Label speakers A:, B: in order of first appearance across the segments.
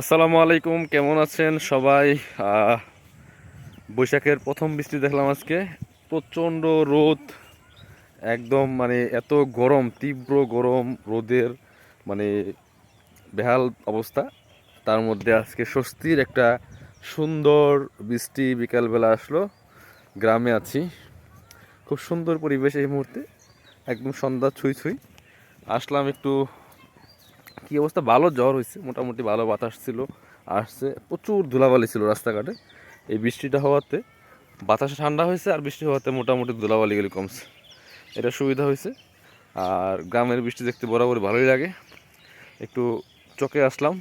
A: আসসালামু আলাইকুম, কেমন আছেন সবাই? বৈশাখের প্রথম বৃষ্টি দেখলাম আজকে। প্রচণ্ড রোদ, একদম মানে এত গরম, তীব্র গরম, রোদের মানে বেহাল অবস্থা। তার মধ্যে আজকে স্বস্তির একটা সুন্দর বৃষ্টি বিকালবেলা আসলো। গ্রামে আছি। খুব সুন্দর পরিবেশ এই মুহূর্তে। একদম সন্ধ্যা ছুঁই ছুঁই। আসলাম একটু কি অবস্থা? ভালো জ্বর হয়েছে, মোটামুটি ভালো বাতাস ছিল, আসছে। প্রচুর ধুলাবালি ছিল রাস্তাঘাটে। এই বৃষ্টিটা হওয়াতে বাতাস ঠান্ডা হয়েছে আর বৃষ্টি হওয়াতে মোটামুটি ধুলাবালিগুলি কমছে। এটা সুবিধা হয়েছে। আর গ্রামের বৃষ্টি দেখতে বরাবর ভালোই লাগে। একটু চকে আসলাম,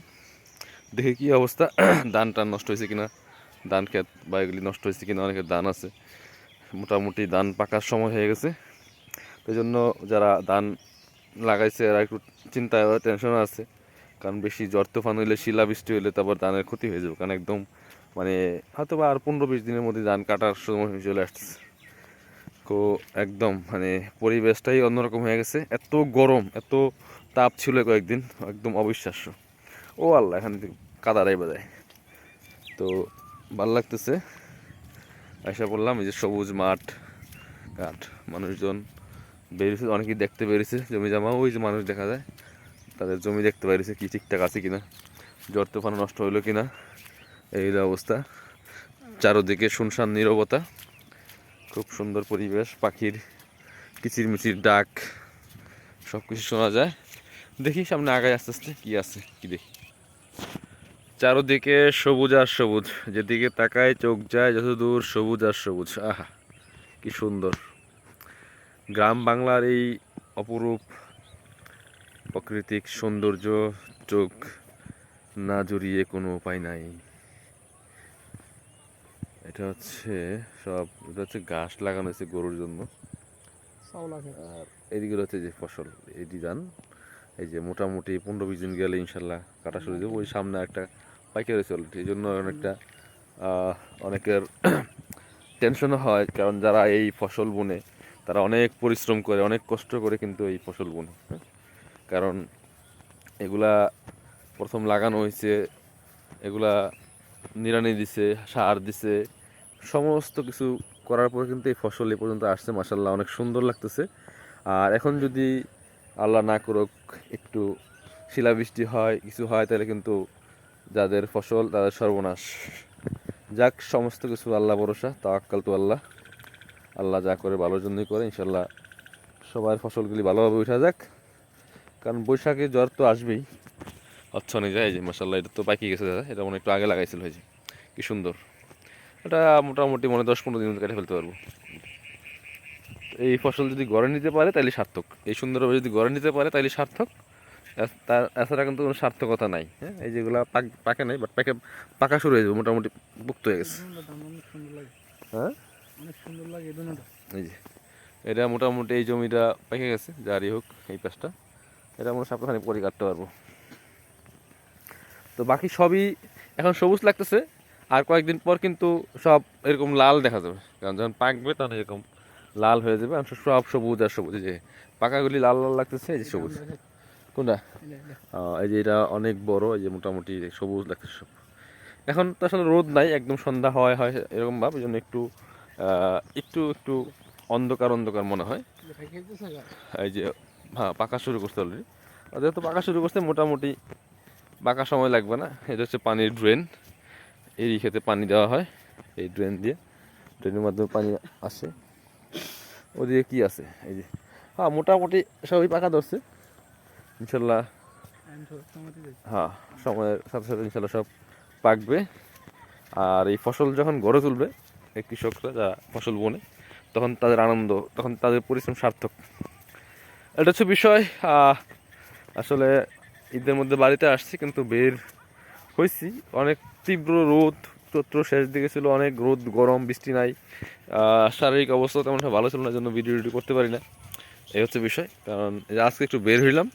A: দেখি কি অবস্থা। ধান টান নষ্ট হয়েছে কিনা? ধান ক্ষেত বা এগুলি নষ্ট হয়েছে কিনা? অনেকের ধান আছে। মোটামুটি ধান পাকার সময় হয়ে গেছে। এই জন্য যারা ধান লাগাইছে, এরা একটু চিন্তায় টেনশনও আছে। কারণ বেশি জ্বর তুফান হইলে, শিলা বৃষ্টি হইলে তারপর ধানের ক্ষতি হয়ে যাবে। কারণ একদম মানে হয়তো বা আর পনেরো বিশ দিনের মধ্যে ধান কাটার সময় চলে আসছে তো একদম মানে পরিবেশটাই অন্যরকম হয়ে গেছে। এত গরম, এত তাপ ছিল কয়েকদিন, একদম অবিশ্বাস্য। ও আল্লাহ, এখান থেকে কাদারাই বাজায় তো ভালো লাগতেছে। আশা বললাম এই যে সবুজ মাঠ ঘাট মানুষজন। বেরিয়েছে, অনেকেই দেখতে বেরিয়েছে, জমি জমা, ওই যে মানুষ দেখা যায়, তাদের জমি দেখতে পেরেছে কি ঠিকঠাক আছে কিনা জ্বর তুফান নষ্ট হইল কিনা, এই অবস্থা। চারোদিকে শুনশান নীরবতা, খুব সুন্দর পরিবেশ, পাখির কিচিরমিচির ডাক সব কিছু শোনা যায়। দেখি সামনে আগায় আস্তে আস্তে কি আছে, কি দেখি। চারোদিকে সবুজ আর সবুজ, যেদিকে তাকায় চোখ যায় যত দূর সবুজ আর সবুজ। আহা, কি সুন্দর। গ্রাম বাংলার এই অপরূপ প্রাকৃতিক সৌন্দর্য চোখ না জড়িয়ে কোনো উপায় নাই। এটা হচ্ছে সব এটা হচ্ছে ঘাস লাগানো হয়েছে গরুর জন্য। আর এদিকে হচ্ছে যে ফসল এটি ধান এই যে মোটামুটি পনেরো বিশ দিন গেলে ইনশাল্লাহ কাটা শুরু দেবো ওই সামনে একটা পাইকারি চলে এই জন্য অনেকটা অনেকের টেনশনও হয়। কারণ যারা এই ফসল বুনে তারা অনেক পরিশ্রম করে, অনেক কষ্ট করে কিন্তু এই ফসল বুনে হ্যাঁ? কারণ এগুলা প্রথম লাগানো হয়েছে, এগুলা নিড়ানি দিছে, সার দিছে, সমস্ত কিছু করার পরে কিন্তু এই ফসল এ পর্যন্ত আসছে মাসাল্লাহ অনেক সুন্দর লাগতেছে। আর এখন যদি আল্লাহ না করুক, একটু শিলাবৃষ্টি হয়, কিছু হয়, তাহলে কিন্তু যাদের ফসল তাদের সর্বনাশ। যাক, সমস্ত কিছু আল্লাহ ভরসা, তাওয়াক্কাল তো আল্লাহ। আল্লাহ যা করে ভালোর জন্যই করে ইনশাল্লাহ সবার ফসলগুলি ভালোভাবে উঠা যাক। কারণ বৈশাখে জ্বর তো আসবেই। অচ্ছনে যায় যে মাসাল্লাহ এটা তো পাকি গেছে দাদা এটা মনে একটু আগে লাগাইছিল হয়েছে কি সুন্দর। এটা মোটামুটি মনে দশ পনেরো দিন কেটে ফেলতে পারব। এই ফসল যদি গড়ে নিতে পারে তাহলে সার্থক। এই সুন্দরভাবে যদি গড়ে নিতে পারে তাহলে সার্থক। তার এছাড়া কিন্তু কোনো সার্থকতা নাই হ্যাঁ? এই যেগুলো পাক পাকে নাই বাট পাকে পাকা শুরু হয়ে যাবে মোটামুটি মুক্ত হয়ে গেছে।
B: অনেক সুন্দর লাগে
A: হ্যাঁ?
B: অনেক সুন্দর লাগে এই
A: যে এটা মোটামুটি এই জমিটা পেকে গেছে যারই হোক এই পাশটা। এটা আমরা সপ্তাহখানি পরে কাটতে পারব। তো বাকি সবই এখন সবুজ লাগতেছে আর কয়েকদিন পর কিন্তু সব এরকম লাল দেখা যাবে। কারণ যখন পাকবে তখন এরকম লাল হয়ে যাবে আর সব সবুজ আর সবুজ। যে পাকাগুলি লাল লাল লাগতেছে এই যে সবুজ। কোনটা? এই যে এটা অনেক বড় এই যে মোটামুটি সবুজ লাগতেছে সব। এখন তো আসলে রোদ নাই একদম সন্ধ্যা হয় হয় এরকম ভাব এই জন্য একটু একটু একটু অন্ধকার অন্ধকার মনে হয়। এই যে হ্যাঁ পাকা শুরু করতে অলরেডি যেহেতু পাকা শুরু করতে মোটামুটি পাকা সময় লাগবে না। এটা হচ্ছে পানির ড্রেন এই খেতে পানি দেওয়া হয়, এই ড্রেন দিয়ে। ড্রেনের মাধ্যমে পানি আসে। ওদিকে কি আছে? এই যে হ্যাঁ মোটামুটি সবই পাকা ধরছে। ইনশাল্লাহ হ্যাঁ সময়ের সাথে সাথে ইনশাল্লাহ সব পাকবে। আর এই ফসল যখন গড়ে তুলবে কৃষকরা যা ফসল বোনে, তখন তাদের আনন্দ, তখন তাদের পরিশ্রম সার্থক। এটা হচ্ছে বিষয় আসলে ঈদের মধ্যে বাড়িতে আসছি, কিন্তু বের হয়েছি অনেক তীব্র রোদ, চৈত্র শেষ দিকে ছিল, অনেক রোদ, গরম, বৃষ্টি নাই। শারীরিক অবস্থা তেমন ভালো ছিল না জন্য ভিডিও টিডিও করতে পারি না। এই হচ্ছে বিষয়, কারণ আজকে একটু বের হইলাম,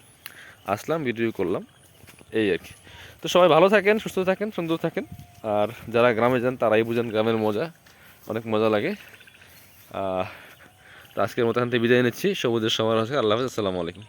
A: আসলাম ভিডিও করলাম, এই আর কি। তো সবাই ভালো থাকেন, সুস্থ থাকেন, সুন্দর থাকেন, আর যারা গ্রামে যান, তারাই বুঝেন গ্রামের মজা। অনেক মজা লাগে। আজকের মতো এখান থেকে বিদায় নিচ্ছি। সবুজের আছে। আল্লাহ হাফিজ। আসসালামু আলাইকুম।